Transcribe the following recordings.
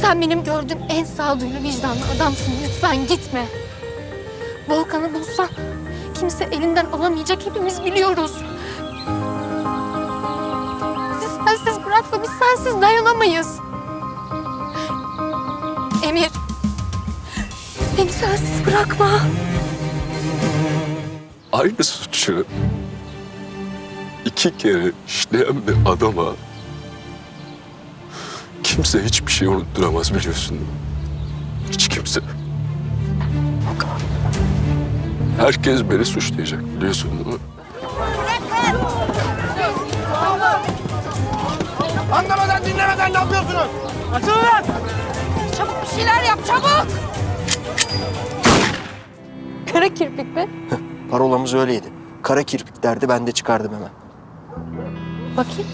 Sen benim gördüğüm en sağduyulu vicdanlı adamsın. Lütfen gitme. Volkan'ı bulsan kimse elinden alamayacak hepimiz biliyoruz. Siz sensiz bırakma biz sensiz dayanamayız. Emir. Beni sensiz bırakma. Aynı suçu iki kere işleyen bir adama kimse hiçbir şey unutturamaz biliyorsun. Hiç kimse. Herkes beni suçlayacak biliyorsun değil mi? Anlamadan dinlemeden ne yapıyorsunuz? Açılın lan! Çabuk bir şeyler yap çabuk. Kara kirpik mi? Parolamız öyleydi. Kara kirpik derdi ben de çıkardım hemen. Bakayım.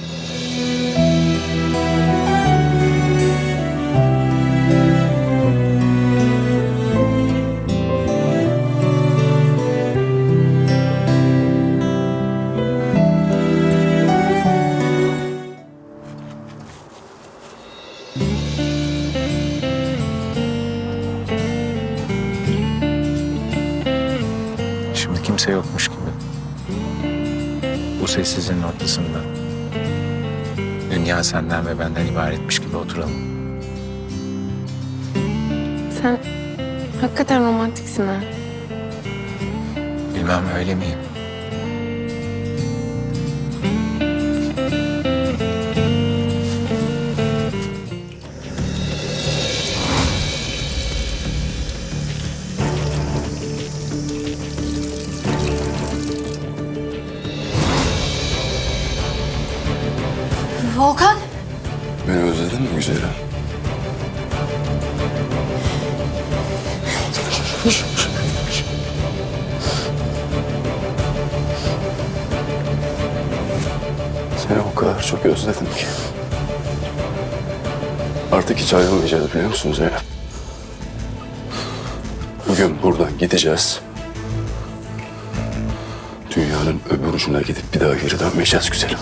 Kimse yokmuş gibi. Bu sessizliğin ortasında. Dünya senden ve benden ibaretmiş gibi oturalım. Sen hakikaten romantiksin ha. Bilmem öyle miyim? Volkan. Beni özledin mi güzelim? Seni o kadar çok özledim ki. Artık hiç ayrılmayacağız biliyor musun Zeynep? Bugün buradan gideceğiz. Dünyanın öbür ucuna gidip bir daha geri dönmeyeceğiz güzelim.